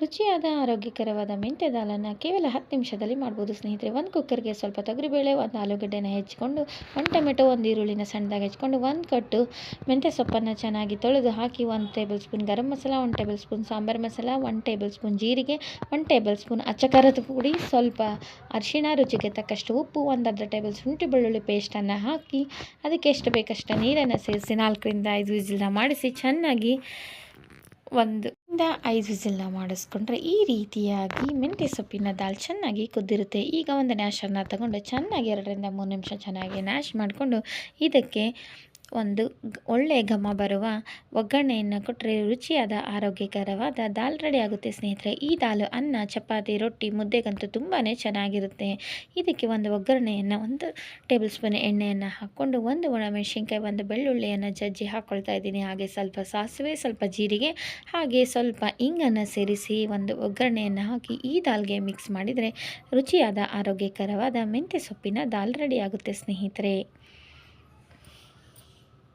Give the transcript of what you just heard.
ರುಚಿಯಾದ, ಆರೋಗ್ಯಕರವಾದ ಮೆಂತ್ಯ ದಾಲನ್ನು ಕೇವಲ ಹತ್ತು ನಿಮಿಷದಲ್ಲಿ ಮಾಡ್ಬೋದು. ಸ್ನೇಹಿತರೆ, ಒಂದು ಕುಕ್ಕರ್ಗೆ ಸ್ವಲ್ಪ ತೊಗರಿಬೇಳೆ ಒಂದು ಆಲೂಗಡ್ಡೆನ ಹೆಚ್ಚಿಕೊಂಡು, ಒಂದು ಟೊಮೆಟೊ, ಒಂದು ಈರುಳ್ಳಿನ ಸಣ್ಣದಾಗಿ ಹೆಚ್ಕೊಂಡು ಒಂದು ಕಟ್ಟು ಮೆಂತ್ಯ ಸೊಪ್ಪನ್ನು ಚೆನ್ನಾಗಿ ತೊಳೆದು ಹಾಕಿ, ಒಂದು ಟೇಬಲ್ ಸ್ಪೂನ್ ಗರಂ ಮಸಾಲ, ಒಂದು ಟೇಬಲ್ ಸ್ಪೂನ್ ಸಾಂಬಾರು ಮಸಾಲ, ಒಂದು ಟೇಬಲ್ ಸ್ಪೂನ್ ಜೀರಿಗೆ, ಒಂದು ಟೇಬಲ್ ಸ್ಪೂನ್ ಅಚ್ಚಕಾರದ ಪುಡಿ, ಸ್ವಲ್ಪ ಅರಿಶಿಣ ರುಚಿಗೆ ತಕ್ಕಷ್ಟು ಉಪ್ಪು, ಒಂದು ಅರ್ಧ ಟೇಬಲ್ ಶುಂಠಿ ಬೆಳ್ಳುಳ್ಳಿ ಪೇಸ್ಟನ್ನು ಹಾಕಿ, ಅದಕ್ಕೆ ಎಷ್ಟು ಬೇಕಷ್ಟು ನೀರನ್ನು ಸೇರಿಸಿ ನಾಲ್ಕರಿಂದ ಐದು ವಿಸಿಲ್ನ ಮಾಡಿಸಿ, ಚೆನ್ನಾಗಿ ಒಂದು ಇಂದ ಐದು ವಿಸಿಲ್ನ ಮಾಡಿಸ್ಕೊಂಡ್ರೆ ಈ ರೀತಿಯಾಗಿ ಮೆಂತ್ಯ ಸೊಪ್ಪಿನ ದಾಲ್ ಚೆನ್ನಾಗಿ ಕುದ್ದಿರುತ್ತೆ. ಈಗ ಒಂದು ನ್ಯಾಶನ್ನು ತಗೊಂಡು ಚೆನ್ನಾಗಿ ಎರಡರಿಂದ ಮೂರು ನಿಮಿಷ ಚೆನ್ನಾಗಿ ನ್ಯಾಶ್ ಮಾಡಿಕೊಂಡು ಇದಕ್ಕೆ ಒಂದು ಒಳ್ಳೆಯ ಘಮ ಬರುವ ಒಗ್ಗರಣೆಯನ್ನು ಕೊಟ್ಟರೆ ರುಚಿಯಾದ, ಆರೋಗ್ಯಕರವಾದ ದಾಲ್ ರೆಡಿ ಆಗುತ್ತೆ ಸ್ನೇಹಿತರೆ. ಈ ದಾಲು ಅನ್ನ, ಚಪಾತಿ, ರೊಟ್ಟಿ ಮುದ್ದೆಗಂತೂ ತುಂಬಾ ಚೆನ್ನಾಗಿರುತ್ತೆ. ಇದಕ್ಕೆ ಒಂದು ಒಗ್ಗರಣೆಯನ್ನು, ಒಂದು ಟೇಬಲ್ ಸ್ಪೂನ್ ಎಣ್ಣೆಯನ್ನು ಹಾಕ್ಕೊಂಡು, ಒಂದು ಒಣಮೆಣಸಿನ್ಕಾಯಿ ಒಂದು ಬೆಳ್ಳುಳ್ಳಿಯನ್ನು ಜಜ್ಜಿ ಹಾಕ್ಕೊಳ್ತಾ ಇದ್ದೀನಿ. ಹಾಗೆ ಸ್ವಲ್ಪ ಸಾಸಿವೆ, ಸ್ವಲ್ಪ ಜೀರಿಗೆ, ಹಾಗೆ ಸ್ವಲ್ಪ ಇಂಗನ್ನು ಸೇರಿಸಿ ಒಂದು ಒಗ್ಗರಣೆಯನ್ನು ಹಾಕಿ ಈ ದಾಲ್ಗೆ ಮಿಕ್ಸ್ ಮಾಡಿದರೆ ರುಚಿಯಾದ, ಆರೋಗ್ಯಕರವಾದ ಮೆಂತ್ಯ ಸೊಪ್ಪಿನ ದಾಲ್ ರೆಡಿ ಆಗುತ್ತೆ ಸ್ನೇಹಿತರೆ.